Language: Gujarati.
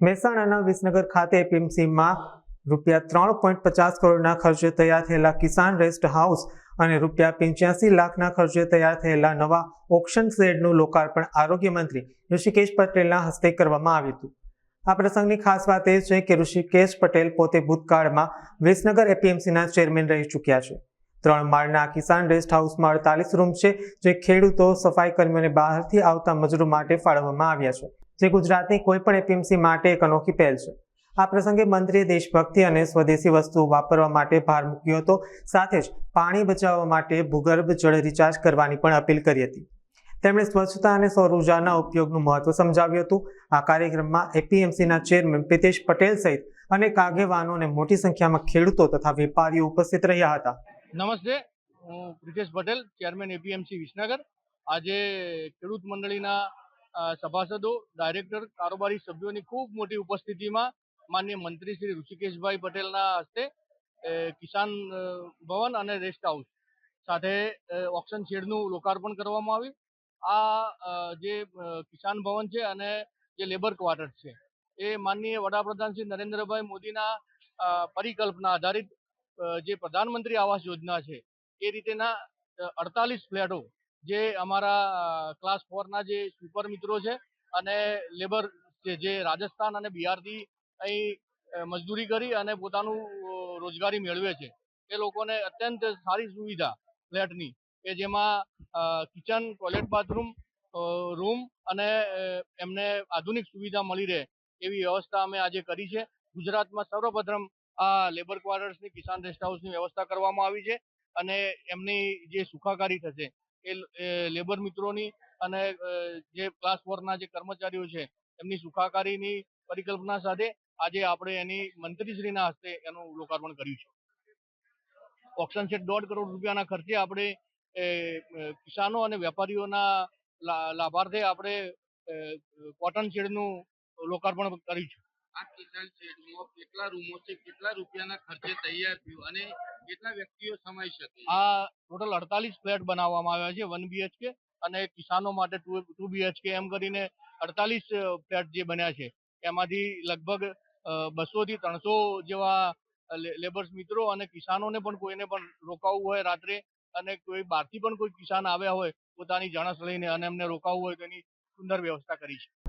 મહેસાણાના વિસનગર ખાતે એપીએમસીમાં રૂપિયા ત્રણ પોઈન્ટ પચાસ કરોડના ખર્ચે તૈયાર થયેલા કિસાન રેસ્ટ હાઉસ અને રૂપિયા પંચ્યાસી લાખના ખર્ચે તૈયાર થયેલા નવા ઓક્શન શેડનું લોકાર્પણ આરોગ્ય મંત્રી ઋષિકેશ પટેલના હસ્તે કરવામાં આવ્યું હતું. આ પ્રસંગની ખાસ વાત એ છે કે ઋષિકેશ પટેલ પોતે ભૂતકાળમાં વિસનગર એપીએમસીના ચેરમેન રહી ચૂક્યા છે. ત્રણ માળના કિસાન રેસ્ટ હાઉસમાં અડતાલીસ રૂમ છે જે ખેડૂતો સફાઈ કર્મીઓને બહારથી આવતા મજૂરો માટે ફાળવવામાં આવ્યા છે. જે ગુજરાતની કોઈ પણ એપીએમસી માટે એક અનોખી પહેલ છે. આ પ્રસંગે મંત્રીએ દેશભક્તિ અને સ્વદેશી વસ્તુઓ વાપરવા માટે ભાર મૂક્યો હતો. સાથે જ પાણી બચાવવા માટે ભૂગર્ભ જળ રિચાર્જ કરવાની પણ અપીલ કરી હતી. તેમણે સ્વચ્છતા અને સૌર ઉર્જાના ઉપયોગનું મહત્વ સમજાવ્યું હતું. આ કાર્યક્રમમાં એપીએમસીના ચેરમેન પ્રિતેશ પટેલ સહિત અનેક આગેવાનો મોટી સંખ્યામાં ખેડૂતો તથા વેપારીઓ ઉપસ્થિત રહ્યા હતા. નમસ્તે, હું પ્રિતેશ પટેલ, ચેરમેન એપીએમસી વિસનગર. આજે ખેડૂત મંડળીના સભાસદો ડાયરેક્ટર કારોબારી સભ્યોની ખૂબ મોટી ઉપસ્થિતિમાં માન્ય મંત્રી શ્રી ઋષિકેશભાઈ પટેલના હસ્તે કિસાન ભવન અને રેસ્ટ હાઉસ સાથે ઓક્શન શેડનું લોકાર્પણ કરવામાં આવ્યું. આ જે કિસાન ભવન છે અને જે લેબર ક્વાર્ટર છે, એ માનનીય વડાપ્રધાન શ્રી નરેન્દ્રભાઈ મોદીના પરિકલ્પના આધારિત જે પ્રધાનમંત્રી આવાસ યોજના છે, એ રીતેના અડતાલીસ ફ્લેટો જે અમારા ક્લાસ ફોરના જે સુપર મિત્રો છે અને લેબર જે રાજસ્થાન અને બિહારથી અહીં મજદૂરી કરી અને પોતાનું રોજગારી મેળવે છે. એ લોકોને અત્યંત સારી સુવિધા ફ્લેટની કે જેમાં કિચન ટોયલેટ બાથરૂમ રૂમ અને એમને આધુનિક સુવિધા મળી રહે એવી વ્યવસ્થા અમે આજે કરી છે. ગુજરાતમાં સર્વપ્રથમ આ લેબર ક્વાર્ટર્સની કિસાન રેસ્ટ હાઉસની વ્યવસ્થા કરવામાં આવી છે અને એમની જે સુખાકારી થશે એ લેબર મિત્રોની અને જે ક્લાસ ફોરના જે કર્મચારીઓ છે, એમની સુખાકારીની પરિકલ્પના સાથે આજે આપણે એની મંત્રીશ્રીના હસ્તે એનું લોકાર્પણ કર્યું છે. ઓપ્શન સેટ દોઢ કરોડ રૂપિયાના ખર્ચે આપણે કિસાનો અને વેપારીઓના લાભાર્થે આપણે કોટન શેડનું લોકાર્પણ કર્યું છે. આ કિસાન શેડમાં કેટલા રૂમો છે કેટલા રૂપિયાના ખર્ચે તૈયાર થયું અને આ ટોટલ અડતાલીસ ફ્લેટ બનાવવામાં આવ્યા છે વન બીએચકે અને કિસાનો માટે ટુ બીએચકે એમ કરીને અડતાલીસ ફ્લેટ જે બન્યા છે. એમાંથી લગભગ બસો થી ત્રણસો જેવા લેબર્સ મિત્રો અને કિસાનોને પણ કોઈને પણ રોકાવું હોય રાત્રે અને કોઈ બહારથી પણ કોઈ કિસાન આવ્યા હોય પોતાની જણસ લઈને અને એમને રોકાવું હોય તેની સુંદર વ્યવસ્થા કરી છે.